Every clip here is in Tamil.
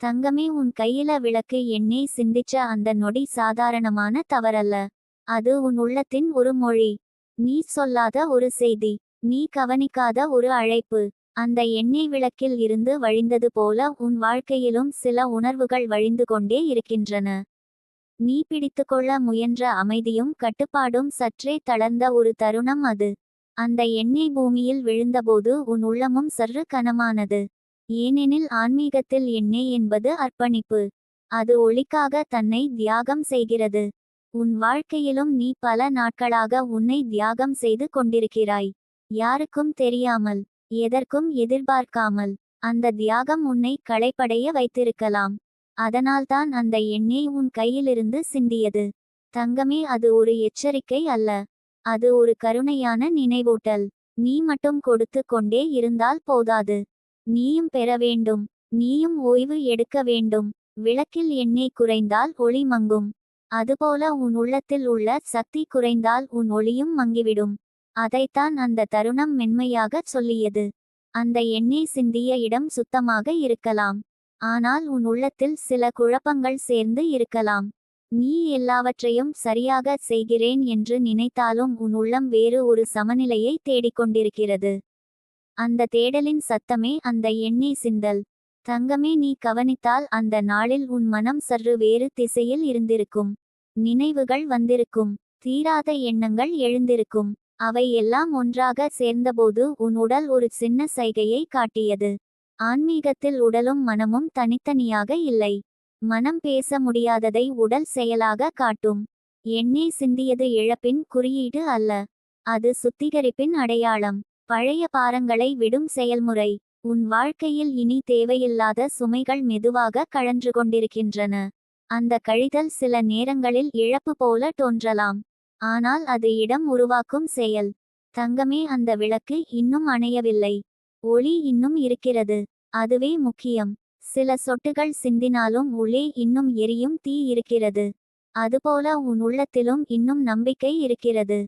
தங்கமே உன் கையில விளக்கு எண்ணெய் சிந்திச்ச அந்த நொடி சாதாரணமான தவறல்ல. அது உன் உள்ளத்தின் ஒரு மொழி. நீ சொல்லாத ஒரு செய்தி. நீ கவனிக்காத ஒரு அழைப்பு. அந்த எண்ணெய் விளக்கில் இருந்து வழிந்தது போல உன் வாழ்க்கையிலும் சில உணர்வுகள் வழிந்து கொண்டே இருக்கின்றன. நீ பிடித்துக்கொள்ள முயன்ற அமைதியும் கட்டுப்பாடும் சற்றே தளர்ந்த ஒரு தருணம் அது. அந்த எண்ணெய் பூமியில் விழுந்தபோது உன் உள்ளமும் சற்று கனமானது. ஏனெனில் ஆன்மீகத்தில் எண்ணெய் என்பது அர்ப்பணிப்பு. அது ஒளிக்காக தன்னை தியாகம் செய்கிறது. உன் வாழ்க்கையிலும் நீ பல நாட்களாக உன்னை தியாகம் செய்து கொண்டிருக்கிறாய். யாருக்கும் தெரியாமல் எதற்கும் எதிர்பார்க்காமல் அந்த தியாகம் உன்னை களைப்படைய வைத்திருக்கலாம். அதனால்தான் அந்த எண்ணெய் உன் கையிலிருந்து சிந்தியது. தங்கமே அது ஒரு எச்சரிக்கை அல்ல. அது ஒரு கருணையான நினைவூட்டல். நீ மட்டும் கொடுத்து கொண்டே இருந்தால் போதாது. நீயும் பெற வேண்டும் நீயும் ஓய்வு எடுக்க வேண்டும். விளக்கில் எண்ணெய் குறைந்தால் ஒளி மங்கும். அதுபோல உன் உள்ளத்தில் உள்ள சக்தி குறைந்தால் உன் ஒளியும் மங்கிவிடும். அதைத்தான் அந்த தருணம் மென்மையாகச் சொல்லியது. அந்த எண்ணெய் சிந்திய இடம் சுத்தமாக இருக்கலாம். ஆனால் உன் உள்ளத்தில் சில குழப்பங்கள் சேர்ந்து இருக்கலாம். நீ எல்லாவற்றையும் சரியாக செய்கிறேன் என்று நினைத்தாலும் உன் உள்ளம் வேறு ஒரு சமநிலையை தேடிக்கொண்டிருக்கிறது. அந்த தேடலின் சத்தமே அந்த எண்ணெய் சிந்தல். தங்கமே நீ கவனித்தால் அந்த நாளில் உன் மனம் சற்று வேறு திசையில் இருந்திருக்கும். நினைவுகள் வந்திருக்கும். தீராத எண்ணங்கள் எழுந்திருக்கும். அவை எல்லாம் ஒன்றாக சேர்ந்தபோது உன் உடல் ஒரு சின்ன சைகையை காட்டியது. ஆன்மீகத்தில் உடலும் மனமும் தனித்தனியாக இல்லை. மனம் பேச முடியாததை உடல் செயலாக காட்டும். எண்ணெய் சிந்தியது இழப்பின் குறியீடு அல்ல. அது சுத்திகரிப்பின் அடையாளம். பழைய பாரங்களை விடும் செயல்முறை. உன் வாழ்க்கையில் இனி தேவையில்லாத சுமைகள் மெதுவாக கழன்று கொண்டிருக்கின்றன. அந்த கழிதல் சில நேரங்களில் இழப்பு போல தோன்றலாம். ஆனால் அது இடம் உருவாக்கும் செயல். தங்கமே அந்த விளக்கு இன்னும் அணையவில்லை. ஒளி இன்னும் இருக்கிறது. அதுவே முக்கியம். சில சொட்டுகள் சிந்தினாலும் உள்ளே இன்னும் எரியும் தீ இருக்கிறது. அதுபோல உன் உள்ளத்திலும் இன்னும் நம்பிக்கை இருக்கிறது.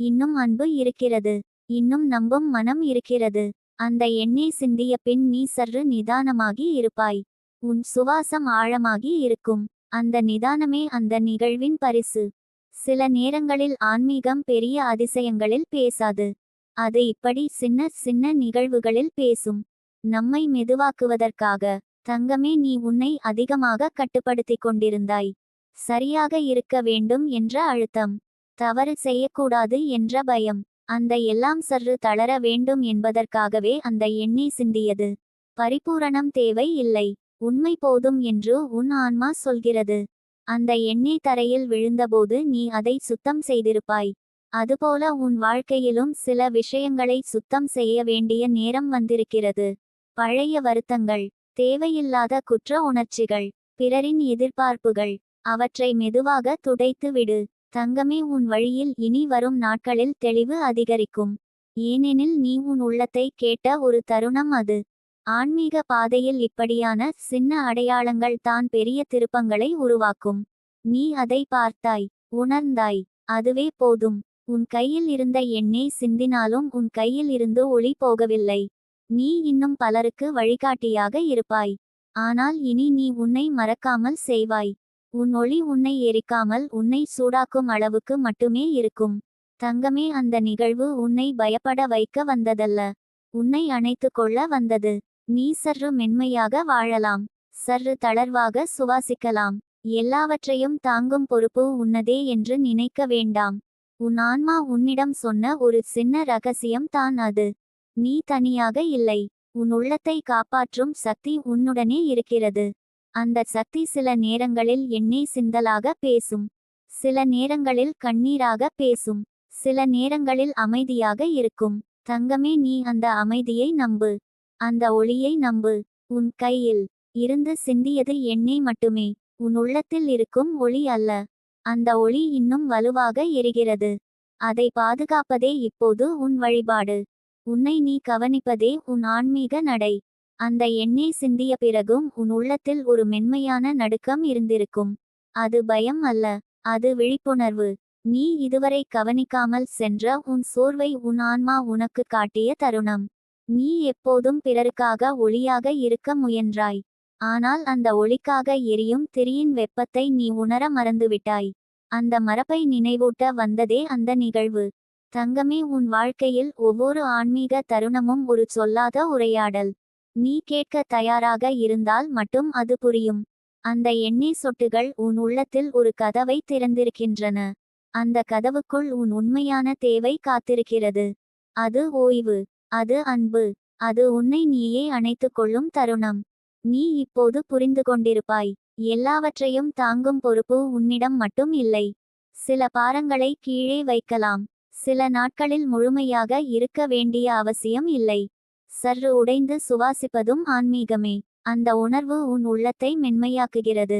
இன்னும் அன்பு இருக்கிறது. இன்னும் நம்பும் மனம் இருக்கிறது. அந்த எண்ணெய் சிந்திய பின் நீ சற்று நிதானமாகி இருப்பாய். உன் சுவாசம் ஆழமாகி இருக்கும். அந்த நிதானமே அந்த நிகழ்வின் பரிசு. சில நேரங்களில் ஆன்மீகம் பெரிய அதிசயங்களில் பேசாது. அது இப்படி சின்ன சின்ன நிகழ்வுகளில் பேசும். நம்மை மெதுவாக்குவதற்காக தங்கமே நீ உன்னை அதிகமாக கட்டுப்படுத்திக் கொண்டிருந்தாய். சரியாக இருக்க வேண்டும் என்ற அழுத்தம். தவறு செய்யக்கூடாது என்ற பயம். அந்த எல்லாம் சற்று தளர வேண்டும் என்பதற்காகவே அந்த எண்ணெய் சிந்தியது. பரிபூரணம் தேவை இல்லை. உண்மை போதும் என்று உன் ஆன்மா சொல்கிறது. அந்த எண்ணெய் தரையில் விழுந்தபோது நீ அதை சுத்தம் செய்திருப்பாய். அதுபோல உன் வாழ்க்கையிலும் சில விஷயங்களை சுத்தம் செய்ய வேண்டிய நேரம் வந்திருக்கிறது. பழைய வருத்தங்கள் தேவையில்லாத குற்ற உணர்ச்சிகள் பிறரின் எதிர்பார்ப்புகள் அவற்றை மெதுவாக துடைத்து விடு. தங்கமே உன் வழியில் இனி வரும் நாட்களில் தெளிவு அதிகரிக்கும். ஏனெனில் நீ உன் உள்ளத்தை கேட்ட ஒரு தருணம் அது. ஆன்மீக பாதையில் இப்படியான சின்ன அடையாளங்கள் தான் பெரிய திருப்பங்களை உருவாக்கும். நீ அதை பார்த்தாய் உணர்ந்தாய் அதுவே போதும். உன் கையில் இருந்த எண்ணெய் சிந்தினாலும் உன் கையில் இருந்து ஒளி போகவில்லை. நீ இன்னும் பலருக்கு வழிகாட்டியாக இருப்பாய். ஆனால் இனி நீ உன்னை மறக்காமல் செய்வாய். உன் ஒளி உன்னை எரிக்காமல் உன்னை சூடாக்கும் அளவுக்கு மட்டுமே இருக்கும். தங்கமே அந்த நிகழ்வு உன்னை பயப்பட வைக்க வந்ததல்ல. உன்னை அணைத்து கொள்ள வந்தது. நீ சற்று மென்மையாக வாழலாம். சற்று தளர்வாக சுவாசிக்கலாம். எல்லாவற்றையும் தாங்கும் பொறுப்பு உன்னதே என்று நினைக்க வேண்டாம். உன் ஆன்மா உன்னிடம் சொன்ன ஒரு சின்ன ரகசியம் தான் அது. நீ தனியாக இல்லை. உன் உள்ளத்தை காப்பாற்றும் சக்தி உன்னுடனே இருக்கிறது. அந்த சக்தி சில நேரங்களில் எண்ணெய் சிந்தலாக பேசும். சில நேரங்களில் கண்ணீராக பேசும். சில நேரங்களில் அமைதியாக இருக்கும். தங்கமே நீ அந்த அமைதியை நம்பு. அந்த ஒளியை நம்பு. உன் கையில் இருந்து சிந்தியது எண்ணெய் மட்டுமே. உன் உள்ளத்தில் இருக்கும் ஒளி அல்ல. அந்த ஒளி இன்னும் வலுவாக எரிகிறது. அதை பாதுகாப்பதே இப்போது உன் வழிபாடு. உன்னை நீ கவனிப்பதே உன் ஆன்மீக நடை. அந்த எண்ணெய் சிந்திய பிறகும் உன் உள்ளத்தில் ஒரு மென்மையான நடுக்கம் இருந்திருக்கும். அது பயம் அல்ல அது விழிப்புணர்வு. நீ இதுவரை கவனிக்காமல் சென்ற உன் சோர்வை உன் ஆன்மா உனக்கு காட்டிய தருணம். நீ எப்போதும் பிறருக்காக ஒளியாக இருக்க முயன்றாய். ஆனால் அந்த ஒளிக்காக எரியும் திரியின் வெப்பத்தை நீ உணர மறந்துவிட்டாய். அந்த மரப்பை நினைவூட்ட வந்ததே அந்த நிகழ்வு. தங்கமே உன் வாழ்க்கையில் ஒவ்வொரு ஆன்மீக தருணமும் ஒரு சொல்லாத உரையாடல். நீ கேட்க தயாராக இருந்தால் மட்டும் அது புரியும். அந்த எண்ணெய் சொட்டுகள் உன் உள்ளத்தில் ஒரு கதவை திறந்திருக்கின்றன. அந்த கதவுக்குள் உன் உண்மையான தேவை காத்திருக்கிறது. அது ஓய்வு அது அன்பு அது உன்னை நீயே அணைத்துக் கொள்ளும் தருணம். நீ இப்போது புரிந்து கொண்டிருப்பாய். எல்லாவற்றையும் தாங்கும் பொறுப்பு உன்னிடம் மட்டும் இல்லை. சில பாரங்களை கீழே வைக்கலாம். சில நாட்களில் முழுமையாக இருக்க வேண்டிய அவசியம் இல்லை. சற்று உடைந்து சுவாசிப்பதும் ஆன்மீகமே. அந்த உணர்வு உன் உள்ளத்தை மென்மையாக்குகிறது.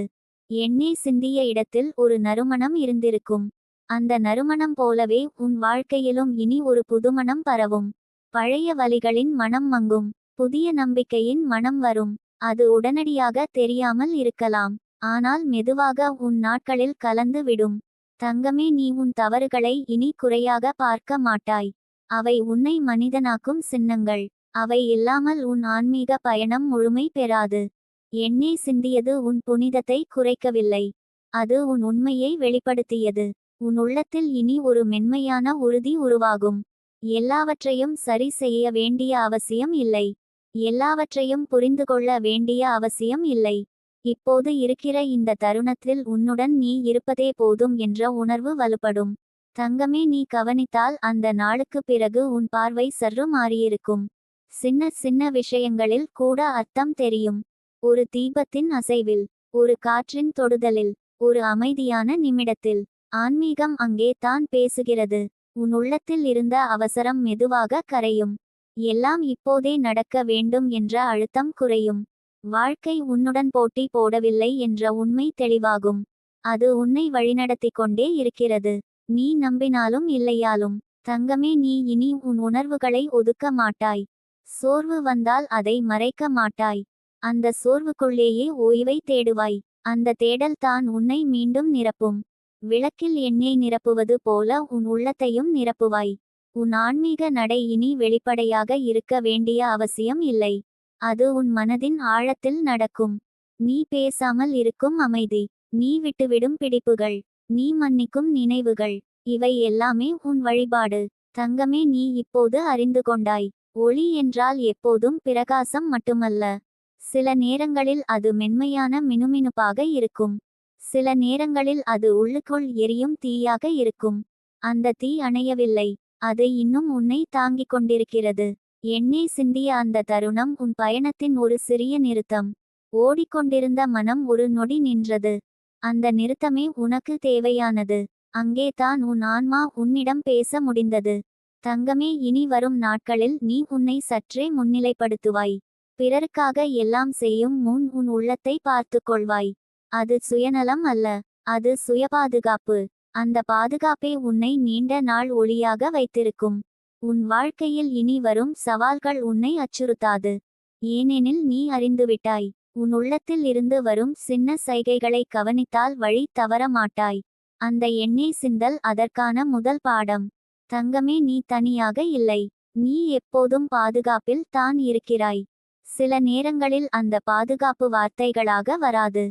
எண்ணெய் சிந்திய இடத்தில் ஒரு நறுமணம் இருந்திருக்கும். அந்த நறுமணம் போலவே உன் வாழ்க்கையிலும் இனி ஒரு புதுமணம் பரவும். பழைய வலிகளின் மனம் மங்கும். புதிய நம்பிக்கையின் மனம் வரும். அது உடனடியாக தெரியாமல் இருக்கலாம். ஆனால் மெதுவாக உன் நாட்களில் கலந்து விடும். தங்கமே நீ உன் தவறுகளை இனி குறையாக பார்க்க மாட்டாய். அவை உன்னை மனிதனாக்கும் சின்னங்கள். அவை இல்லாமல் உன் ஆன்மீக பயணம் முழுமை பெறாது. எண்ணெய் சிந்தியது உன் புனிதத்தை குறைக்கவில்லை. அது உன் உண்மையை வெளிப்படுத்தியது. உன் உள்ளத்தில் இனி ஒரு மென்மையான உறுதி உருவாகும். எல்லாவற்றையும் சரி செய்ய வேண்டிய அவசியம் இல்லை. எல்லாவற்றையும் புரிந்து கொள்ள வேண்டிய அவசியம் இல்லை. இப்போது இருக்கிற இந்த தருணத்தில் உன்னுடன் நீ இருப்பதே போதும் என்ற உணர்வு வலுப்படும். தங்கமே நீ கவனித்தால் அந்த நாளுக்கு பிறகு உன் பார்வை சற்று மாறியிருக்கும். சின்ன சின்ன விஷயங்களில் கூட அர்த்தம் தெரியும். ஒரு தீபத்தின் அசைவில் ஒரு காற்றின் தொடுதலில் ஒரு அமைதியான நிமிடத்தில். ஆன்மீகம் அங்கே தான் பேசுகிறது. உன் உள்ளத்தில் இருந்த அவசரம் மெதுவாக கரையும். எல்லாம் இப்போதே நடக்க வேண்டும் என்ற அழுத்தம் குறையும். வாழ்க்கை உன்னுடன் போட்டி போடவில்லை என்ற உண்மை தெளிவாகும். அது உன்னை வழிநடத்திக் கொண்டே இருக்கிறது. நீ நம்பினாலும் இல்லையாலும் தங்கமே நீ இனி உன் உணர்வுகளை ஒதுக்க மாட்டாய். சோர்வு வந்தால் அதை மறைக்க மாட்டாய். அந்த சோர்வுக்குள்ளேயே ஓய்வை தேடுவாய். அந்த தேடல் தான் உன்னை மீண்டும் நிரப்பும். விளக்கில் எண்ணெய் நிரப்புவது போல உன் உள்ளத்தையும் நிரப்புவாய். உன் ஆன்மீக நடை இனி வெளிப்படையாக இருக்க வேண்டிய அவசியம் இல்லை. அது உன் மனதின் ஆழத்தில் நடக்கும். நீ பேசாமல் இருக்கும் அமைதி. நீ விட்டுவிடும் பிடிப்புகள். நீ மன்னிக்கும் நினைவுகள். இவை எல்லாமே உன் வழிபாடு. தங்கமே நீ இப்போது அறிந்து கொண்டாய். ஒளி என்றால் எப்போதும் பிரகாசம் மட்டுமல்ல. சில நேரங்களில் அது மென்மையான மினுமினுப்பாக இருக்கும். சில நேரங்களில் அது உள்ளுக்குள் எரியும் தீயாக இருக்கும். அந்த தீ அணையவில்லை. அது இன்னும் உன்னை தாங்கிக் கொண்டிருக்கிறது. எண்ணே சிந்திய அந்த தருணம் உன் பயணத்தின் ஒரு சிறிய நிறுத்தம். ஓடிக்கொண்டிருந்த மனம் ஒரு நொடி நின்றது. அந்த நிறுத்தமே உனக்கு தேவையானது. அங்கே தான் உன் ஆன்மா உன்னிடம் பேச முடிந்தது. தங்கமே இனி வரும் நாட்களில் நீ உன்னை சற்றே முன்னிலைப்படுத்துவாய். பிறருக்காக எல்லாம் செய்யும் முன் உன் உள்ளத்தை பார்த்து கொள்வாய். அது சுயநலம் அல்ல அது சுயபாதுகாப்பு. அந்த பாதுகாப்பே உன்னை நீண்ட நாள் ஒளியாக வைத்திருக்கும். உன் வாழ்க்கையில் இனி வரும் சவால்கள் உன்னை அச்சுறுத்தாது. ஏனெனில் நீ அறிந்துவிட்டாய். உன் உள்ளத்தில் இருந்து வரும் சின்ன சைகைகளை கவனித்தால் வழி தவற மாட்டாய் அந்த எண்ணெய் சிந்தல் அதற்கான முதல் பாடம். தங்கமே நீ தனியாக இல்லை. நீ எப்போதும் பாதுகாப்பில் தான் இருக்கிறாய். சில நேரங்களில் அந்த பாதுகாப்பு வார்த்தைகளாக வராது.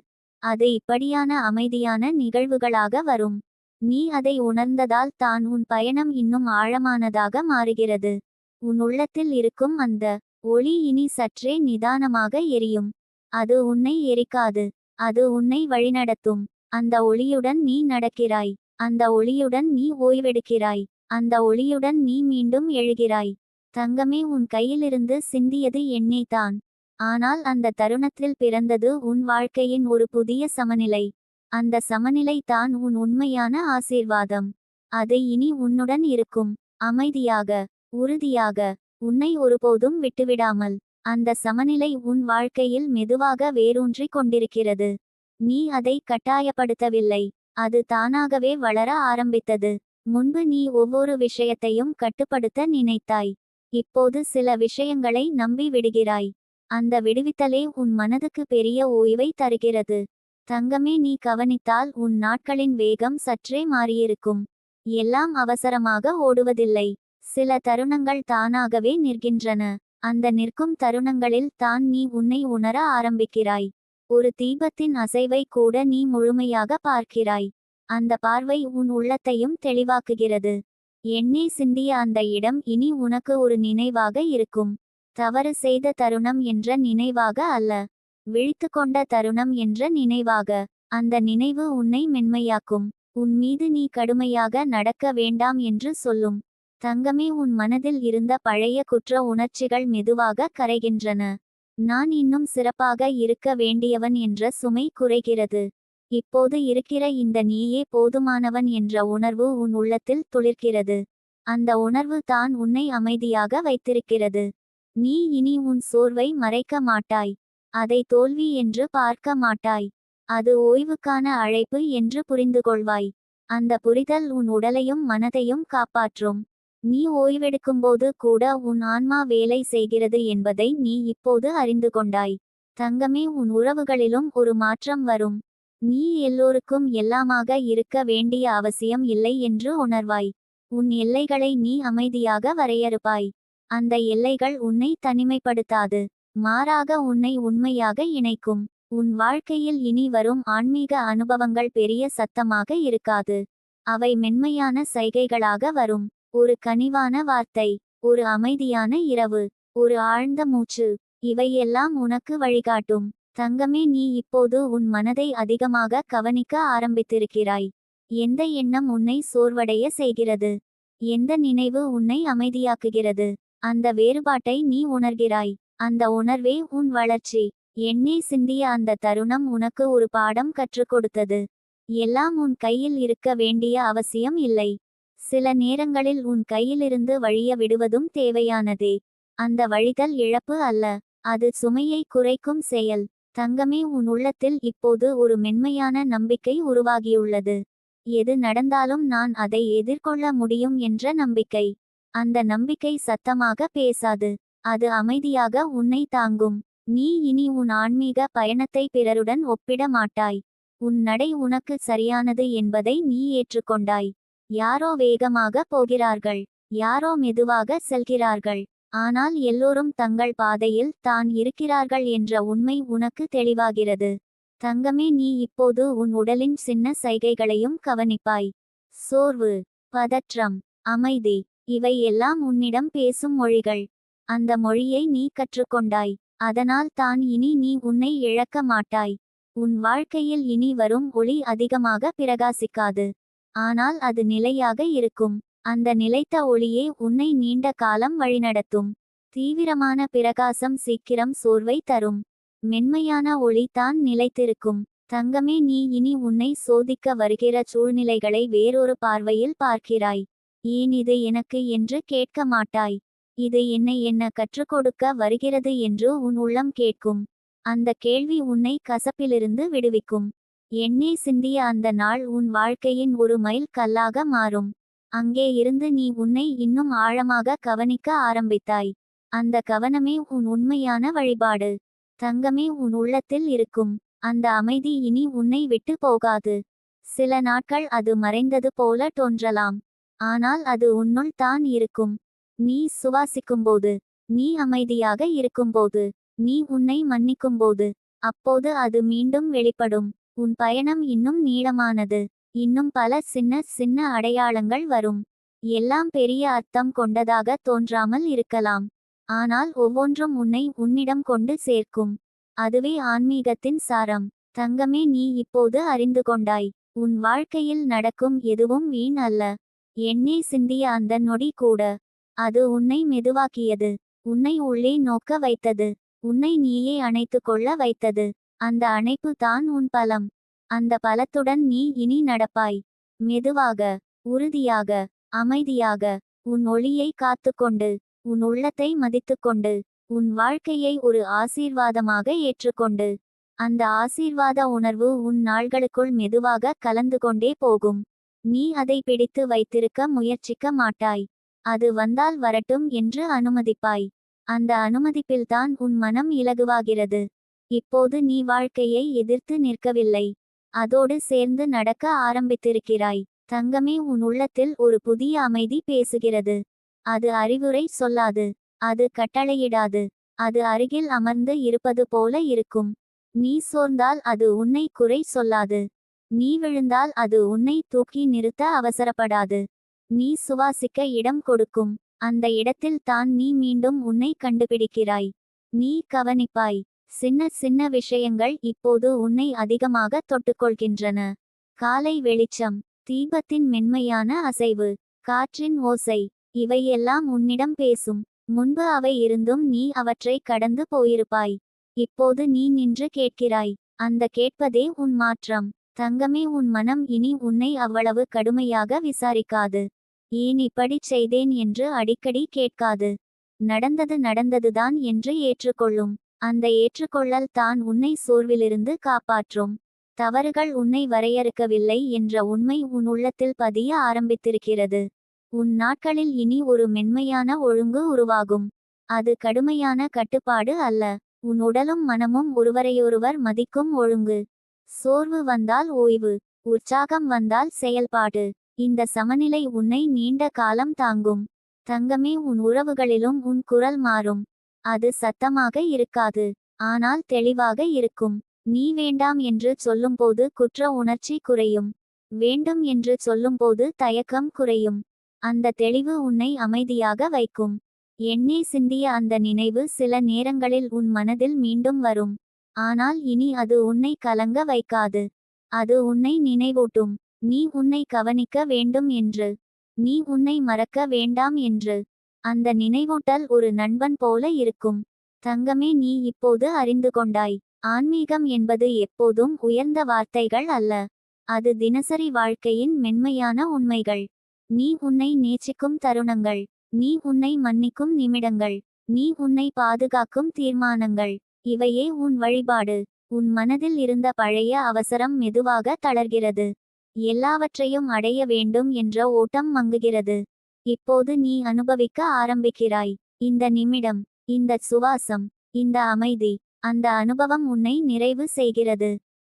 அது இப்படியான அமைதியான நிகழ்வுகளாக வரும். நீ அதை உணர்ந்ததால் தான் உன் பயணம் இன்னும் ஆழமானதாக மாறுகிறது. உன் உள்ளத்தில் இருக்கும் அந்த ஒளி இனி சற்றே நிதானமாக எரியும். அது உன்னை எரிக்காது. அது உன்னை வழிநடத்தும். அந்த ஒளியுடன் நீ நடக்கிறாய். அந்த ஒளியுடன் நீ ஓய்வெடுக்கிறாய். அந்த ஒளியுடன் நீ மீண்டும் எழுகிறாய். தங்கமே உன் கையிலிருந்து சிந்தியது என்னைத்தான். ஆனால் அந்த தருணத்தில் பிறந்தது உன் வாழ்க்கையின் ஒரு புதிய சமநிலை. அந்த சமநிலை தான் உன் உண்மையான ஆசீர்வாதம். அது இனி உன்னுடன் இருக்கும். அமைதியாக உறுதியாக உன்னை ஒருபோதும் விட்டுவிடாமல். அந்த சமநிலை உன் வாழ்க்கையில் மெதுவாக வேரூன்றிக் கொண்டிருக்கிறது. நீ அதை கட்டாயப்படுத்தவில்லை. அது தானாகவே வளர ஆரம்பித்தது. முன்பு நீ ஒவ்வொரு விஷயத்தையும் கட்டுப்படுத்த நினைத்தாய். இப்போது சில விஷயங்களை நம்பி விடுகிறாய். அந்த விடுவித்தலே உன் மனதுக்கு பெரிய ஓய்வை தருகிறது. தங்கமே நீ கவனித்தால் உன் நாட்களின் வேகம் சற்றே மாறியிருக்கும். எல்லாம் அவசரமாக ஓடுவதில்லை. சில தருணங்கள் தானாகவே நிற்கின்றன. அந்த நிற்கும் தருணங்களில் தான் நீ உன்னை உணர ஆரம்பிக்கிறாய். ஒரு தீபத்தின் அசைவை கூட நீ முழுமையாக பார்க்கிறாய். அந்த பார்வை உன் உள்ளத்தையும் தெளிவாக்குகிறது. எண்ணே சிந்திய அந்த இடம் இனி உனக்கு ஒரு நினைவாக இருக்கும். தவறு செய்த தருணம் என்ற நினைவாக அல்ல. விழித்து கொண்ட தருணம் என்ற நினைவாக. அந்த நினைவு உன்னை மென்மையாக்கும். உன் மீது நீ கடுமையாக நடக்க வேண்டாம் என்று சொல்லும். தங்கமே உன் மனதில் இருந்த பழைய குற்ற உணர்ச்சிகள் மெதுவாக கரைகின்றன. நான் இன்னும் சிறப்பாக இருக்க வேண்டியவன் என்ற சுமை குறைகிறது. இப்போது இருக்கிற இந்த நீயே போதுமானவன் என்ற உணர்வு உன் உள்ளத்தில் துளிர்க்கிறது. அந்த உணர்வு தான் உன்னை அமைதியாக வைத்திருக்கிறது. நீ இனி உன் சோர்வை மறைக்க மாட்டாய். அதை தோல்வி என்று பார்க்க மாட்டாய். அது ஓய்வுக்கான அழைப்பு என்று புரிந்து கொள்வாய். அந்த புரிதல் உன் உடலையும் மனதையும் காப்பாற்றும். நீ ஓய்வெடுக்கும்போது கூட உன் ஆன்மா வேலை செய்கிறது என்பதை நீ இப்போது அறிந்து கொண்டாய். தங்கமே உன் உறவுகளிலும் ஒரு மாற்றம் வரும். நீ எல்லோருக்கும் எல்லாமாக இருக்க வேண்டிய அவசியம் இல்லை என்று உணர்வாய். உன் எல்லைகளை நீ அமைதியாக வரையறுப்பாய். அந்த எல்லைகள் உன்னை தனிமைப்படுத்தாது. மாறாக உன்னை உண்மையாக இணைக்கும். உன் வாழ்க்கையில் இனி வரும் ஆன்மீக அனுபவங்கள் பெரிய சத்தமாக இருக்காது. அவை மென்மையான சைகைகளாக வரும். ஒரு கனிவான வார்த்தை ஒரு அமைதியான இரவு ஒரு ஆழ்ந்த மூச்சு இவையெல்லாம் உனக்கு வழிகாட்டும். தங்கமே நீ இப்போது உன் மனதை அதிகமாக கவனிக்க ஆரம்பித்திருக்கிறாய். எந்த எண்ணம் உன்னை சோர்வடைய செய்கிறது? எந்த நினைவு உன்னை அமைதியாக்குகிறது? அந்த வேறுபாட்டை நீ உணர்கிறாய். அந்த உணர்வே உன் வளர்ச்சி. எண்ணே சிந்திய அந்த தருணம் உனக்கு ஒரு பாடம் கற்றுக் கொடுத்தது. எல்லாம் உன் கையில் இருக்க வேண்டிய அவசியம் இல்லை. சில நேரங்களில் உன் கையிலிருந்து வழிய விடுவதும் தேவையானதே. அந்த வழிதல் இழப்பு அல்ல. அது சுமையை குறைக்கும் செயல். தங்கமே உன் உள்ளத்தில் இப்போது ஒரு மென்மையான நம்பிக்கை உருவாகியுள்ளது. எது நடந்தாலும் நான் அதை எதிர்கொள்ள முடியும் என்ற நம்பிக்கை. அந்த நம்பிக்கை சத்தமாக பேசாது. அது அமைதியாக உன்னை தாங்கும். நீ இனி உன் ஆன்மீக பயணத்தை பிறருடன் ஒப்பிட மாட்டாய். உன் நடை உனக்கு சரியானது என்பதை நீ ஏற்றுக்கொண்டாய். யாரோ வேகமாக போகிறார்கள். யாரோ மெதுவாக செல்கிறார்கள். ஆனால் எல்லோரும் தங்கள் பாதையில் தான் இருக்கிறார்கள் என்ற உண்மை உனக்கு தெளிவாகிறது. தங்கமே நீ இப்போது உன் உடலின் சின்ன சைகைகளையும் கவனிப்பாய். சோர்வு பதற்றம் அமைதி இவை எல்லாம் உன்னிடம் பேசும் மொழிகள். அந்த மொழியை நீ கற்றுக்கொண்டாய். அதனால் தான் இனி நீ உன்னை இழக்க மாட்டாய். உன் வாழ்க்கையில் இனி வரும் ஒளி அதிகமாக பிரகாசிக்காது. ஆனால் அது நிலையாக இருக்கும். அந்த நிலைத்த ஒளியே உன்னை நீண்ட காலம் வழிநடத்தும். தீவிரமான பிரகாசம் சீக்கிரம் சோர்வை தரும். மென்மையான ஒளி தான் நிலைத்திருக்கும். தங்கமே நீ இனி உன்னை சோதிக்க வருகிற சூழ்நிலைகளை வேறொரு பார்வையில் பார்க்கிறாய். ஏன் இது எனக்கு என்று கேட்க மாட்டாய். இது என்னை என்ன கற்றுக் கொடுக்க வருகிறது என்று உன் உள்ளம் கேட்கும். அந்த கேள்வி உன்னை கசப்பிலிருந்து விடுவிக்கும். எண்ணே சிந்திய அந்த நாள் உன் வாழ்க்கையின் ஒரு மைல் கல்லாக மாறும். அங்கே இருந்து நீ உன்னை இன்னும் ஆழமாக கவனிக்க ஆரம்பித்தாய். அந்த கவனமே உன் உண்மையான வழிபாடு. தங்கமே உன் உள்ளத்தில் இருக்கும். அந்த அமைதி இனி உன்னை விட்டு போகாது. சில நாட்கள் அது மறைந்தது போல தோன்றலாம். ஆனால் அது உன்னுள் தான் இருக்கும். நீ சுவாசிக்கும்போது நீ அமைதியாக இருக்கும்போது நீ உன்னை மன்னிக்கும்போது அப்போது அது மீண்டும் வெளிப்படும். உன் பயணம் இன்னும் நீளமானது. இன்னும் பல சின்ன சின்ன அடையாளங்கள் வரும். எல்லாம் பெரிய அர்த்தம் கொண்டதாக தோன்றாமல் இருக்கலாம். ஆனால் ஒவ்வொன்றும் உன்னை உன்னிடம் கொண்டு சேர்க்கும். அதுவே ஆன்மீகத்தின் சாரம். தங்கமே நீ இப்போது அறிந்து கொண்டாய். உன் வாழ்க்கையில் நடக்கும் எதுவும் வீண் அல்ல. எண்ணெய் சிந்திய அந்த நொடி கூட. அது உன்னை மெதுவாக்கியது. உன்னை உள்ளே நோக்க வைத்தது. உன்னை நீயே அணைத்து கொள்ள வைத்தது. அந்த அணைப்பு தான் உன் பலம். அந்த பலத்துடன் நீ இனி நடப்பாய். மெதுவாக உறுதியாக அமைதியாக உன் ஒளியை காத்துக்கொண்டு உன் உள்ளத்தை மதித்துக்கொண்டு உன் வாழ்க்கையை ஒரு ஆசீர்வாதமாக ஏற்றுக்கொண்டு. அந்த ஆசீர்வாத உணர்வு உன் நாள்களுக்குள் மெதுவாக கலந்து கொண்டே போகும். நீ அதை பிடித்து வைத்திருக்க முயற்சிக்க மாட்டாய். அது வந்தால் வரட்டும் என்று அனுமதிப்பாய். அந்த அனுமதிப்பில்தான் உன் மனம் இலகுவாகிறது. இப்போது நீ வாழ்க்கையை எதிர்த்து நிற்கவில்லை. அதோடு சேர்ந்து நடக்க ஆரம்பித்திருக்கிறாய். தங்கமே உன் உள்ளத்தில் ஒரு புதிய அமைதி பேசுகிறது. அது அறிவுரை சொல்லாது. அது கட்டளையிடாது. அது அருகில் அமர்ந்து இருப்பது போல இருக்கும். நீ சோர்ந்தால் அது உன்னை குறை சொல்லாது. நீ விழுந்தால் அது உன்னை தூக்கி நிறுத்த அவசரப்படாது. நீ சுவாசிக்க இடம் கொடுக்கும். அந்த இடத்தில் தான் நீ மீண்டும் உன்னை கண்டுபிடிக்கிறாய். நீ கவனிப்பாய். சின்ன சின்ன விஷயங்கள் இப்போது உன்னை அதிகமாக தொட்டுக்கொள்கின்றன. காலை வெளிச்சம் தீபத்தின் மென்மையான அசைவு காற்றின் ஓசை இவையெல்லாம் உன்னிடம் பேசும். முன்பு அவை இருந்தும் நீ அவற்றை கடந்து போயிருப்பாய். இப்போது நீ நின்று கேட்கிறாய். அந்த கேட்பதே உன் மாற்றம். தங்கமே உன் மனம் இனி உன்னை அவ்வளவு கடுமையாக விசாரிக்காது. ஏன் இப்படிச் செய்தேன் என்று அடிக்கடி கேட்காது. நடந்தது நடந்ததுதான் என்று ஏற்றுக்கொள்ளும். அந்த ஏற்றுக்கொள்ளல் தான் உன்னை சோர்விலிருந்து காப்பாற்றும். தவறுகள் உன்னை வரையறுக்கவில்லை என்ற உண்மை உன் உள்ளத்தில் பதிய ஆரம்பித்திருக்கிறது. உன் நாட்களில் இனி ஒரு மென்மையான ஒழுங்கு உருவாகும். அது கடுமையான கட்டுப்பாடு அல்ல. உன் உடலும் மனமும் ஒருவரையொருவர் மதிக்கும் ஒழுங்கு. சோர்வு வந்தால் ஓய்வு. உற்சாகம் வந்தால் செயல்பாடு. இந்த சமநிலை உன்னை நீண்ட காலம் தாங்கும். தங்கமே உன் உறவுகளிலும் உன் குரல் மாறும். அது சத்தமாக இருக்காது. ஆனால் தெளிவாக இருக்கும். நீ வேண்டாம் என்று சொல்லும்போது குற்ற உணர்ச்சி குறையும். வேண்டும் என்று சொல்லும்போது தயக்கம் குறையும். அந்த தெளிவு உன்னை அமைதியாக வைக்கும். எண்ணே சிந்திய அந்த நினைவு சில நேரங்களில் உன் மனதில் மீண்டும் வரும். ஆனால் இனி அது உன்னை கலங்க வைக்காது. அது உன்னை நினைவூட்டும். நீ உன்னை கவனிக்க வேண்டும் என்று. நீ உன்னை மறக்க வேண்டாம் என்று. அந்த நினைவூட்டல் ஒரு நண்பன் போல இருக்கும். தங்கமே நீ இப்போது அறிந்து கொண்டாய். ஆன்மீகம் என்பது எப்போதும் உயர்ந்த வார்த்தைகள் அல்ல. அது தினசரி வாழ்க்கையின் மென்மையான உண்மைகள். நீ உன்னை நேசிக்கும் தருணங்கள். நீ உன்னை மன்னிக்கும் நிமிடங்கள். நீ உன்னை பாதுகாக்கும் தீர்மானங்கள். இவையே உன் வழிபாடு. உன் மனதில் இருந்த பழைய அவசரம் மெதுவாக தளர்கிறது. எல்லாவற்றையும் அடைய வேண்டும் என்ற ஓட்டம் மங்குகிறது. இப்போது நீ அனுபவிக்க ஆரம்பிக்கிறாய். இந்த நிமிடம் இந்த சுவாசம் இந்த அமைதி அந்த அனுபவம் உன்னை நிறைவு செய்கிறது.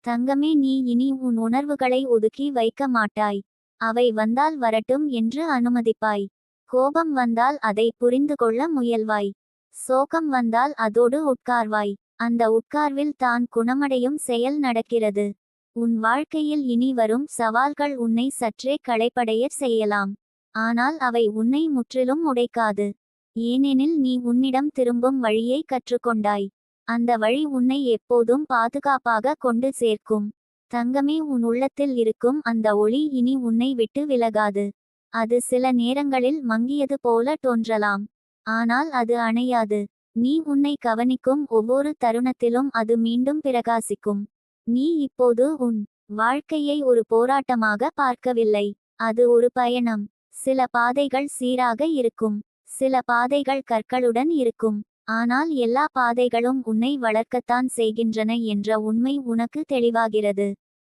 தங்கமே நீ இனி உன் உணர்வுகளை ஒதுக்கி வைக்க மாட்டாய். அவை வந்தால் வரட்டும் என்று அனுமதிப்பாய். கோபம் வந்தால் அதை புரிந்து கொள்ள முயல்வாய். சோகம் வந்தால் அதோடு உட்கார்வாய். அந்த உட்கார்வில் தான் குணமடையும் செயல் நடக்கிறது. உன் வாழ்க்கையில் இனி வரும் சவால்கள் உன்னை சற்றே களைப்படைய செய்யலாம். ஆனால் அவை உன்னை முற்றிலும் உடைக்காது. ஏனெனில் நீ உன்னிடம் திரும்பும் வழியை கற்றுக்கொண்டாய். அந்த வழி உன்னை எப்போதும் பாதுகாப்பாக கொண்டு சேர்க்கும். தங்கமே உன் உள்ளத்தில் இருக்கும் அந்த ஒளி இனி உன்னை விட்டு விலகாது. அது சில நேரங்களில் மங்கியது போல தோன்றலாம். ஆனால் அது அணையாது. நீ உன்னை கவனிக்கும் ஒவ்வொரு தருணத்திலும் அது மீண்டும் பிரகாசிக்கும். நீ இப்போது உன் வாழ்க்கையை ஒரு போராட்டமாக பார்க்கவில்லை. அது ஒரு பயணம். சில பாதைகள் சீராக இருக்கும். சில பாதைகள் கற்களுடன் இருக்கும். ஆனால் எல்லா பாதைகளும் உன்னை வளர்க்கத்தான் செய்கின்றன என்ற உண்மை உனக்கு தெளிவாகிறது.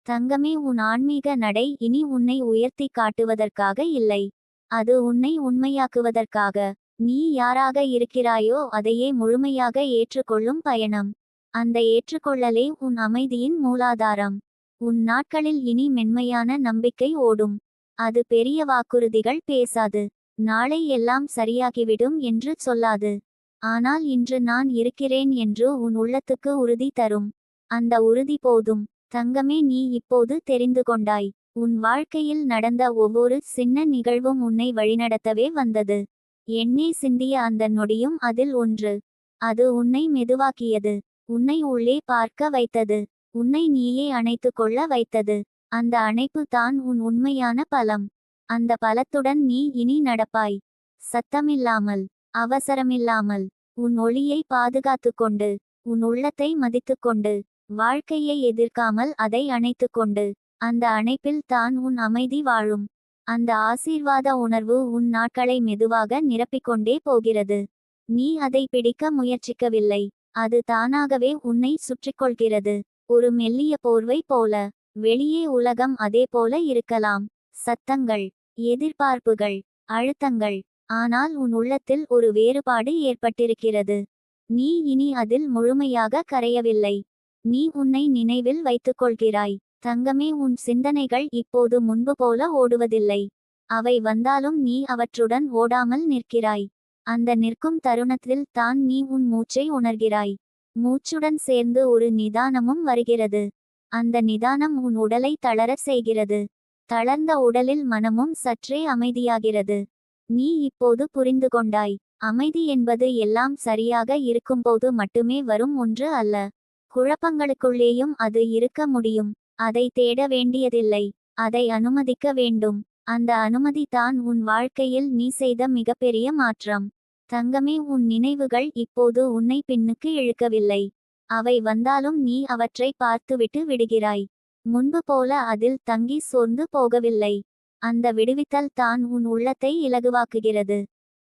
தங்கமே உன் ஆன்மீக நடை இனி உன்னை உயர்த்தி காட்டுவதற்காக இல்லை. அது உன்னை உண்மையாக்குவதற்காக. நீ யாராக இருக்கிறாயோ அதையே முழுமையாக ஏற்றுக்கொள்ளும் பயணம். அந்த ஏற்றுக்கொள்ளலே உன் அமைதியின் மூலாதாரம். உன் நாட்களில் இனி மென்மையான நம்பிக்கை ஓடும். அது பெரிய வாக்குறுதிகள் பேசாது. நாளை எல்லாம் சரியாகிவிடும் என்று சொல்லாது. ஆனால் இன்று நான் இருக்கிறேன் என்று உன் உள்ளத்துக்கு உறுதி தரும். அந்த உறுதி போதும். தங்கமே நீ இப்போது தெரிந்து கொண்டாய். உன் வாழ்க்கையில் நடந்த ஒவ்வொரு சின்ன நிகழ்வும் உன்னை வழிநடத்தவே வந்தது. எண்ணே சிந்திய அந்த நொடியும் அதில் ஒன்று. அது உன்னை மெதுவாக்கியது. உன்னை உள்ளே பார்க்க வைத்தது. உன்னை நீயே அணைத்து கொள்ள வைத்தது. அந்த அணைப்பு தான் உன் உண்மையான பலம். அந்த பலத்துடன் நீ இனி நடப்பாய். சத்தமில்லாமல் அவசரமில்லாமல் உன் ஒளியை பாதுகாத்து கொண்டு உன் உள்ளத்தை மதித்துக்கொண்டு வாழ்க்கையை எதிர்க்காமல் அதை அணைத்து கொண்டு அந்த அணைப்பில் தான் உன் அமைதி வாழும். அந்த ஆசீர்வாத உணர்வு உன் நாட்களை மெதுவாக நிரப்பிக்கொண்டே போகிறது. நீ அதை பிடிக்க முயற்சிக்கவில்லை. அது தானாகவே உன்னை சுற்றிக்கொள்கிறது. ஒரு மெல்லிய போர்வை போல. வெளியே உலகம் அதே போல இருக்கலாம். சத்தங்கள் எதிர்பார்ப்புகள் அழுத்தங்கள் ஆனால் உன் உள்ளத்தில் ஒரு வேறுபாடு ஏற்பட்டிருக்கிறது. நீ இனி அதில் முழுமையாக கரையவில்லை. நீ உன்னை நினைவில் வைத்துக்கொள்கிறாய். தங்கமே உன் சிந்தனைகள் இப்போது முன்பு போல ஓடுவதில்லை. அவை வந்தாலும் நீ அவற்றுடன் ஓடாமல் நிற்கிறாய். அந்த நிற்கும் தருணத்தில் தான் நீ உன் மூச்சை உணர்கிறாய். மூச்சுடன் சேர்ந்து ஒரு நிதானமும் வருகிறது. அந்த நிதானம் உன் உடலை தளரச் செய்கிறது. தளர்ந்த உடலில் மனமும் சற்றே அமைதியாகிறது. நீ இப்போது புரிந்து கொண்டாய். அமைதி என்பது எல்லாம் சரியாக இருக்கும்போது மட்டுமே வரும் ஒன்று அல்ல. குழப்பங்களுக்குள்ளேயும் அது இருக்க முடியும். அதை தேட வேண்டியதில்லை. அதை அனுமதிக்க வேண்டும். அந்த அனுமதி தான் உன் வாழ்க்கையில் நீ செய்த மிகப்பெரிய மாற்றம். தங்கமே உன் நினைவுகள் இப்போது உன்னை பின்னுக்கு இழுக்கவில்லை. அவை வந்தாலும் நீ அவற்றை பார்த்துவிட்டு விடுகிறாய். முன்பு போல அதில் தங்கி சோர்ந்து போகவில்லை. அந்த விடுவித்தல் தான் உன் உள்ளத்தை இலகுவாக்குகிறது.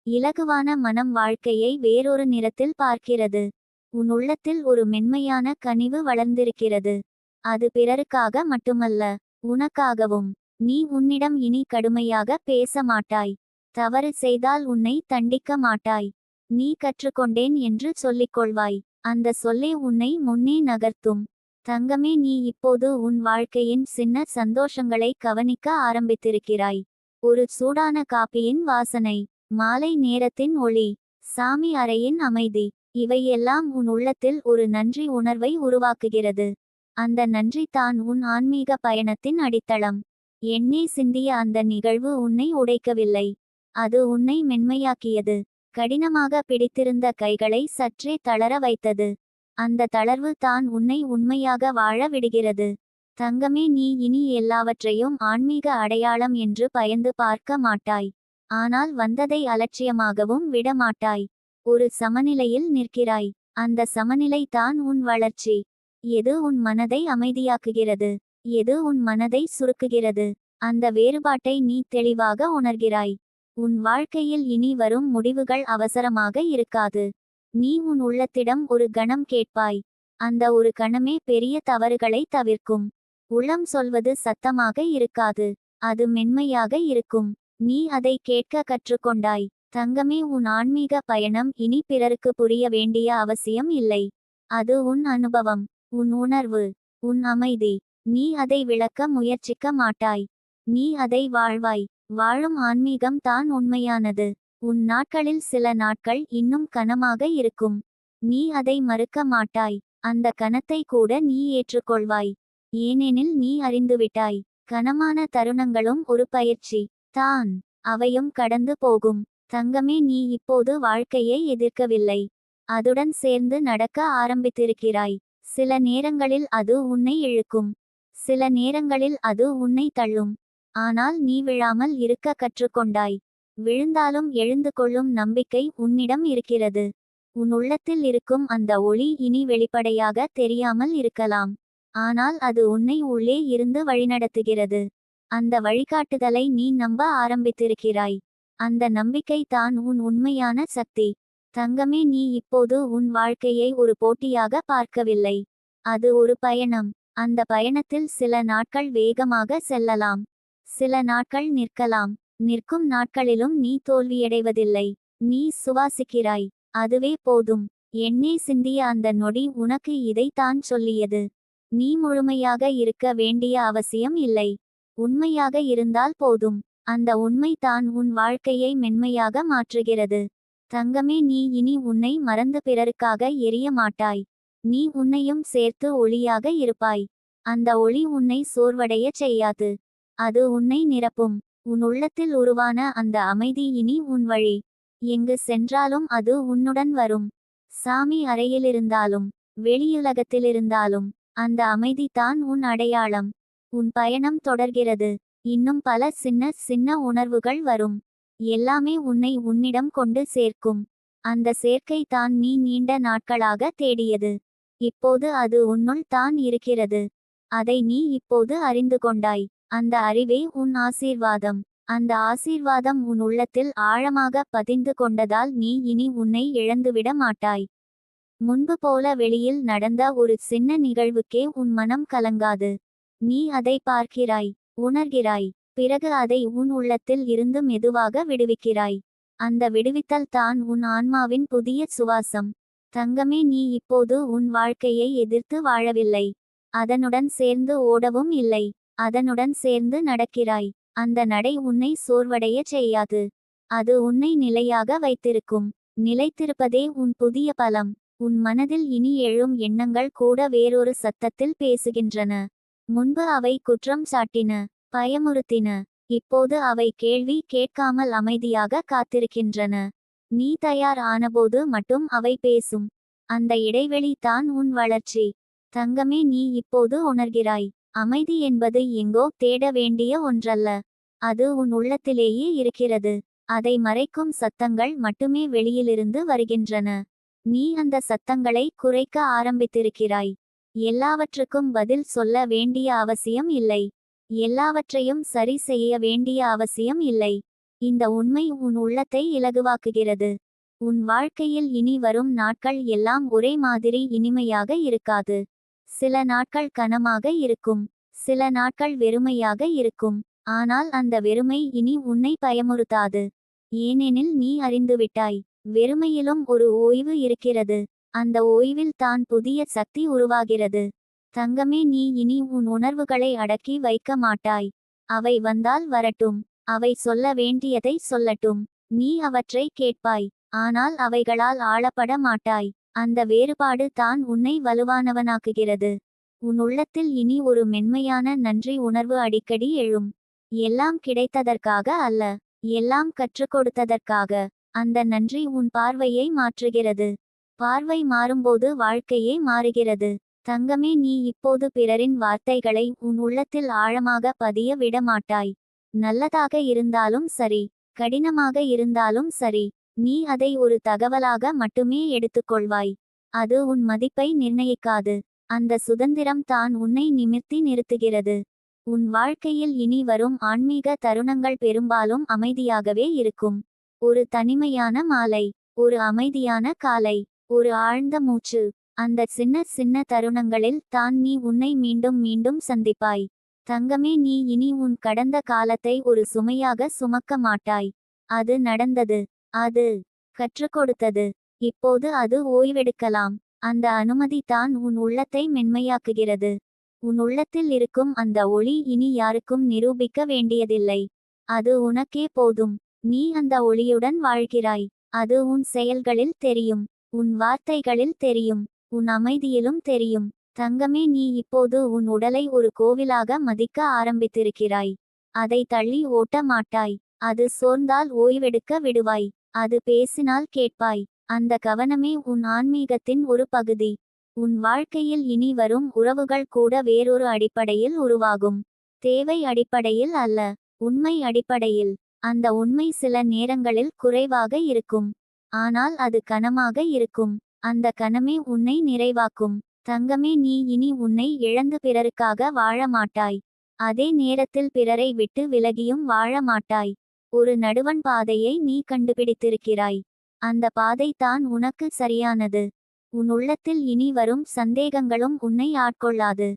இலகுவான மனம் வாழ்க்கையை வேறொரு நிறத்தில் பார்க்கிறது. உன் உள்ளத்தில் ஒரு மென்மையான கனிவு வளர்ந்திருக்கிறது. அது பிறருக்காக மட்டுமல்ல உனக்காகவும். நீ உன்னிடம் இனி கடுமையாக பேச மாட்டாய். தவறு செய்தால் உன்னை தண்டிக்க மாட்டாய். நீ கற்றுக்கொண்டேன் என்று சொல்லிக் கொள்வாய். அந்த சொல்லே உன்னை முன்னே நகர்த்தும். தங்கமே நீ இப்போது உன் வாழ்க்கையின் சின்ன சந்தோஷங்களை கவனிக்க ஆரம்பித்திருக்கிறாய். ஒரு சூடான காப்பியின் வாசனை மாலை நேரத்தின் ஒளி சாமி அறையின் அமைதி இவையெல்லாம் உன் உள்ளத்தில் ஒரு நன்றி உணர்வை உருவாக்குகிறது. அந்த நன்றி தான் உன் ஆன்மீக பயணத்தின் அடித்தளம். எண்ணே சிந்திய அந்த நிகழ்வு உன்னை உடைக்கவில்லை. அது உன்னை மென்மையாக்கியது. கடினமாக பிடித்திருந்த கைகளை சற்றே தளர வைத்தது. அந்த தளர்வு தான் உன்னை உண்மையாக வாழ விடுகிறது. தங்கமே நீ இனி எல்லாவற்றையும் ஆன்மீக அடையாளம் என்று பயந்து பார்க்க மாட்டாய். ஆனால் வந்ததை அலட்சியமாகவும் விட மாட்டாய். ஒரு சமநிலையில் நிற்கிறாய். அந்த சமநிலை தான் உன் வளர்ச்சி. எது உன் மனதை அமைதியாக்குகிறது? எது உன் மனதை சுருக்குகிறது? அந்த வேறுபாட்டை நீ தெளிவாக உணர்கிறாய். உன் வாழ்க்கையில் இனி வரும் முடிவுகள் அவசரமாக இருக்காது. நீ உன் உள்ளத்திடம் ஒரு கணம் கேட்பாய். அந்த ஒரு கணமே பெரிய தவறுகளை தவிர்க்கும். உள்ளம் சொல்வது சத்தமாக இருக்காது. அது மென்மையாக இருக்கும். நீ அதை கேட்க கற்றுக்கொண்டாய். தங்கமே உன் ஆன்மீக பயணம் இனி பிறருக்கு புரிய வேண்டிய அவசியம் இல்லை. அது உன் அனுபவம் உன் உணர்வு உன் அமைதி. நீ அதை விளக்க முயற்சிக்க மாட்டாய். நீ அதை வாழ்வாய். வாழும் ஆன்மீகம் தான் உண்மையானது. உன் நாட்களில் சில நாட்கள் இன்னும் கனமாக இருக்கும். நீ அதை மறுக்க மாட்டாய். அந்த கனத்தை கூட நீ ஏற்றுக்கொள்வாய். ஏனெனில் நீ அறிந்துவிட்டாய். கனமான தருணங்களும் ஒரு பயிற்சி. தான். அவையும் கடந்து போகும். தங்கமே நீ இப்போது வாழ்க்கையை எதிர்க்கவில்லை. அதுடன் சேர்ந்து நடக்க ஆரம்பித்திருக்கிறாய். சில நேரங்களில் அது உன்னை இழுக்கும். சில நேரங்களில் அது உன்னை தள்ளும். ஆனால் நீ விழாமல் இருக்க கற்றுக்கொண்டாய். விழுந்தாலும் எழுந்து கொள்ளும் நம்பிக்கை உன்னிடம் இருக்கிறது. உன் உள்ளத்தில் இருக்கும் அந்த ஒளி இனி வெளிப்படையாக தெரியாமல் இருக்கலாம். ஆனால் அது உன்னை உள்ளே இருந்து வழிநடத்துகிறது. அந்த வழிகாட்டுதலை நீ நம்ப ஆரம்பித்திருக்கிறாய். அந்த நம்பிக்கை தான் உன் உண்மையான சக்தி. தங்கமே நீ இப்போது உன் வாழ்க்கையை ஒரு போட்டியாக பார்க்கவில்லை. அது ஒரு பயணம். அந்த பயணத்தில் சில நாட்கள் வேகமாக செல்லலாம். சில நாட்கள் நிற்கலாம். நிற்கும் நாட்களிலும் நீ தோல்வியடைவதில்லை. நீ சுவாசிக்கிறாய். அதுவே போதும். என்னே சிந்திய அந்த நொடி உனக்கு இதைத்தான் சொல்லியது. நீ முழுமையாக இருக்க வேண்டிய அவசியம் இல்லை. உண்மையாக இருந்தால் போதும். அந்த உண்மை தான் உன் வாழ்க்கையை மென்மையாக மாற்றுகிறது. தங்கமே நீ இனி உன்னை மறந்து பிறருக்காக எரிய மாட்டாய். நீ உன்னையும் சேர்த்து ஒளியாக இருப்பாய். அந்த ஒளி உன்னை சோர்வடையச் செய்யாது. அது உன்னை நிரப்பும். உன் உள்ளத்தில் உருவான அந்த அமைதி இனி உன் வழி. எங்கு சென்றாலும் அது உன்னுடன் வரும். சாமி அறையிலிருந்தாலும் வெளியுலகத்திலிருந்தாலும் அந்த அமைதி தான் உன் அடையாளம். உன் பயணம் தொடர்கிறது. இன்னும் பல சின்ன சின்ன உணர்வுகள் வரும். எல்லாமே உன்னை உன்னிடம் கொண்டு சேர்க்கும். அந்த சேர்க்கை தான் நீ நீண்ட நாட்களாக தேடியது. இப்போது அது உன்னுள் தான் இருக்கிறது. அதை நீ இப்போது அறிந்து கொண்டாய். அந்த அறிவே உன் ஆசீர்வாதம். அந்த ஆசீர்வாதம் உன் உள்ளத்தில் ஆழமாக பதிந்து கொண்டதால் நீ இனி உன்னை இழந்துவிட மாட்டாய். முன்பு போல வெளியில் நடந்த ஒரு சின்ன நிகழ்வுக்கே உன் மனம் கலங்காது. நீ அதை பார்க்கிறாய் உணர்கிறாய் பிறகு அதை உன் உள்ளத்தில் இருந்து மெதுவாக விடுவிக்கிறாய். அந்த விடுவித்தல் தான் உன் ஆன்மாவின் புதிய சுவாசம். தங்கமே நீ இப்போது உன் வாழ்க்கையை எதிர்த்து வாழவில்லை. அதனுடன் சேர்ந்து ஓடவும் இல்லை. அதனுடன் சேர்ந்து நடக்கிறாய். அந்த நடை உன்னை சோர்வடைய செய்யாது. அது உன்னை நிலையாக வைத்திருக்கும். நிலைத்திருப்பதே உன் புதிய பலம். உன் மனதில் இனி எழும் எண்ணங்கள் கூட வேறொரு சத்தத்தில் பேசுகின்றன. முன்பு அவை குற்றம் சாட்டின பயமுறுத்தின. இப்போது அவை கேள்வி கேட்காமல் அமைதியாக காத்திருக்கின்றன. நீ தயார் ஆனபோது மட்டும் அவை பேசும். அந்த இடைவெளி தான் உன் வளர்ச்சி. தங்கமே நீ இப்போது உணர்கிறாய். அமைதி என்பது எங்கோ தேட வேண்டிய ஒன்றல்ல. அது உன் உள்ளத்திலேயே இருக்கிறது. அதை மறைக்கும் சத்தங்கள் மட்டுமே வெளியிலிருந்து வருகின்றன. நீ அந்த சத்தங்களை குறைக்க ஆரம்பித்திருக்கிறாய். எல்லாவற்றுக்கும் பதில் சொல்ல வேண்டிய அவசியம் இல்லை. எல்லாவற்றையும் சரி செய்ய வேண்டிய அவசியம் இல்லை. இந்த உண்மை உன் உள்ளத்தை இலகுவாக்குகிறது. உன் வாழ்க்கையில் இனி வரும் நாட்கள் எல்லாம் ஒரே மாதிரி இனிமையாக இருக்காது. சில நாட்கள் கனமாக இருக்கும் சில நாட்கள் வெறுமையாக இருக்கும் ஆனால் அந்த வெறுமை இனி உன்னை பயமுறுத்தாது. ஏனெனில் நீ அறிந்துவிட்டாய் வெறுமையிலும் ஒரு ஓய்வு இருக்கிறது அந்த ஓய்வில் தான் புதிய சக்தி உருவாகிறது. தங்கமே நீ இனி உன் உணர்வுகளை அடக்கி வைக்க மாட்டாய். அவை வந்தால் வரட்டும் அவை சொல்ல வேண்டியதை சொல்லட்டும் நீ அவற்றை கேட்பாய் ஆனால் அவைகளால் ஆளப்பட மாட்டாய். அந்த வேறுபாடு தான் உன்னை வலுவானவனாக்குகிறது. உன் உள்ளத்தில் இனி ஒரு மென்மையான நன்றி உணர்வு அடிக்கடி எழும். எல்லாம் கிடைத்ததற்காக அல்ல எல்லாம் கற்றுக் கொடுத்ததற்காக. அந்த நன்றி உன் பார்வையை மாற்றுகிறது. பார்வை மாறும்போது வாழ்க்கையே மாறுகிறது. தங்கமே நீ இப்போது பிறரின் வார்த்தைகளை உன் உள்ளத்தில் ஆழமாக பதிய விட மாட்டாய் நல்லதாக இருந்தாலும் சரி கடினமாக இருந்தாலும் சரி. நீ அதை ஒரு தகவலாக மட்டுமே எடுத்துக்கொள்வாய். அது உன் மதிப்பை நிர்ணயிக்காது. அந்த சுதந்திரம் தான் உன்னை நிமிர்த்தி நிறுத்துகிறது. உன் வாழ்க்கையில் இனி வரும் ஆன்மீக தருணங்கள் பெரும்பாலும் அமைதியாகவே இருக்கும். ஒரு தனிமையான மாலை ஒரு அமைதியான காலை ஒரு ஆழ்ந்த மூச்சு அந்த சின்ன சின்ன தருணங்களில் தான் நீ உன்னை மீண்டும் மீண்டும் சந்திப்பாய். தங்கமே நீ இனி உன் கடந்த காலத்தை ஒரு சுமையாக சுமக்க மாட்டாய். அது நடந்தது. அது கற்றுக் கொடுத்தது. இப்போது அது ஓய்வெடுக்கலாம். அந்த அனுமதி தான் உன் உள்ளத்தை மென்மையாக்குகிறது. உன் உள்ளத்தில் இருக்கும் அந்த ஒளி இனி யாருக்கும் நிரூபிக்க வேண்டியதில்லை. அது உனக்கே போதும். நீ அந்த ஒளியுடன் வாழ்கிறாய். அது உன் செயல்களில் தெரியும். உன் வார்த்தைகளில் தெரியும். உன் அமைதியிலும் தெரியும். தங்கமே நீ இப்போது உன் உடலை ஒரு கோவிலாக மதிக்க ஆரம்பித்திருக்கிறாய். அதை தள்ளி ஓட்ட மாட்டாய் அது சோர்ந்தால் ஓய்வெடுக்க விடுவாய். அது பேசினால் கேட்பாய். அந்த கவனமே உன் ஆன்மீகத்தின் ஒரு பகுதி. உன் வாழ்க்கையில் இனி வரும் உறவுகள் கூட வேறொரு அடிப்படையில் உருவாகும். தேவை அடிப்படையில் அல்ல உண்மை அடிப்படையில். அந்த உண்மை சில நேரங்களில் குறைவாக இருக்கும். ஆனால் அது கனமாக இருக்கும். அந்த கனமே உன்னை நிறைவாக்கும். தங்கமே நீ இனி உன்னை இழந்து பிறருக்காக வாழ மாட்டாய். அதே நேரத்தில் பிறரை விட்டு விலகியும் வாழ மாட்டாய். ஒரு நடுவன் பாதையை நீ கண்டுபிடித்திருக்கிறாய். அந்த பாதை தான் உனக்கு சரியானது. உன் உள்ளத்தில் இனி வரும் சந்தேகங்களும் உன்னை ஆட்கொள்ளாது.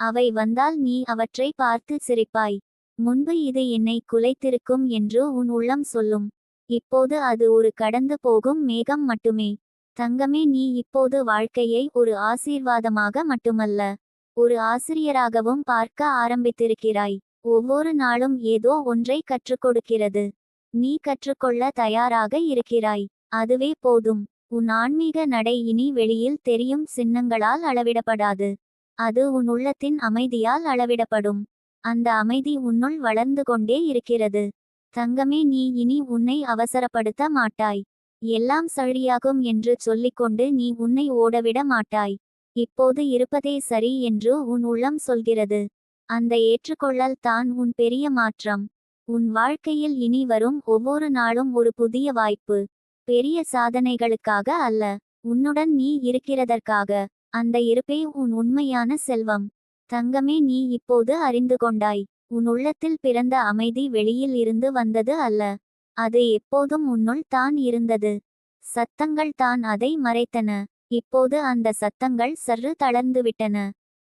அவை வந்தால் நீ அவற்றை பார்த்து சிரிப்பாய். முன்பு இது என்னை குலைத்திருக்கும் என்று உன் உள்ளம் சொல்லும். இப்போது அது ஒரு கடந்து போகும் மேகம் மட்டுமே. தங்கமே நீ இப்போது வாழ்க்கையை ஒரு ஆசீர்வாதமாக மட்டுமல்ல ஒரு ஆசிரியராகவும் பார்க்க ஆரம்பித்திருக்கிறாய். ஒவ்வொரு நாளும் ஏதோ ஒன்றை கற்றுக் கொடுக்கிறது நீ கற்றுக்கொள்ள தயாராக இருக்கிறாய். அதுவே போதும். உன் ஆன்மீக நடை இனி வெளியில் தெரியும் சின்னங்களால் அளவிடப்படாது. அது உன் உள்ளத்தின் அமைதியால் அளவிடப்படும். அந்த அமைதி உன்னுள் வளர்ந்து கொண்டே இருக்கிறது. தங்கமே நீ இனி உன்னை அவசரப்படுத்த மாட்டாய். எல்லாம் சரியாகும் என்று சொல்லிக்கொண்டு நீ உன்னை ஓடவிட மாட்டாய். இப்போது இருப்பதே சரி என்று உன் உள்ளம் சொல்கிறது. அந்த ஏற்றுக்கொள்ளல் தான் உன் பெரிய மாற்றம். உன் வாழ்க்கையில் இனி வரும் ஒவ்வொரு நாளும் ஒரு புதிய வாய்ப்பு. பெரிய சாதனைகளுக்காக அல்ல உன்னுடன் நீ இருக்கிறதற்காக. அந்த இருப்பே உன் உண்மையான செல்வம். தங்கமே நீ இப்போது அறிந்து கொண்டாய். உன் உள்ளத்தில் பிறந்த அமைதி வெளியில் இருந்து வந்தது அல்ல. அது எப்போதும் உன்னுள் தான் இருந்தது. சத்தங்கள் தான் அதை மறைத்தன. இப்போது அந்த சத்தங்கள் சற்று தளர்ந்துவிட்டன.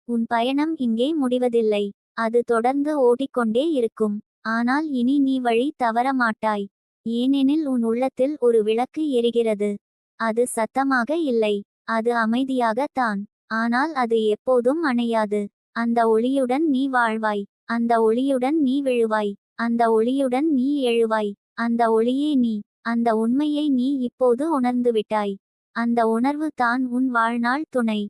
உன் பயணம் இங்கே முடிவதில்லை. அது தொடர்ந்து ஓடிக்கொண்டே இருக்கும். ஆனால் இனி நீ வழி தவற மாட்டாய். ஏனெனில் உன் உள்ளத்தில் ஒரு விளக்கு எரிகிறது. அது சத்தமாக இல்லை. அது அமைதியாகத்தான் ஆனால் அது எப்போதும் அணையாது. அந்த ஒளியுடன் நீ வாழ்வாய். அந்த ஒளியுடன் நீ விழுவாய். அந்த ஒளியுடன் நீ எழுவாய். அந்த ஒளியே நீ. அந்த உண்மையை நீ இப்போது உணர்ந்துவிட்டாய். அந்த உணர்வு தான் உன் வாழ்நாள் துணை.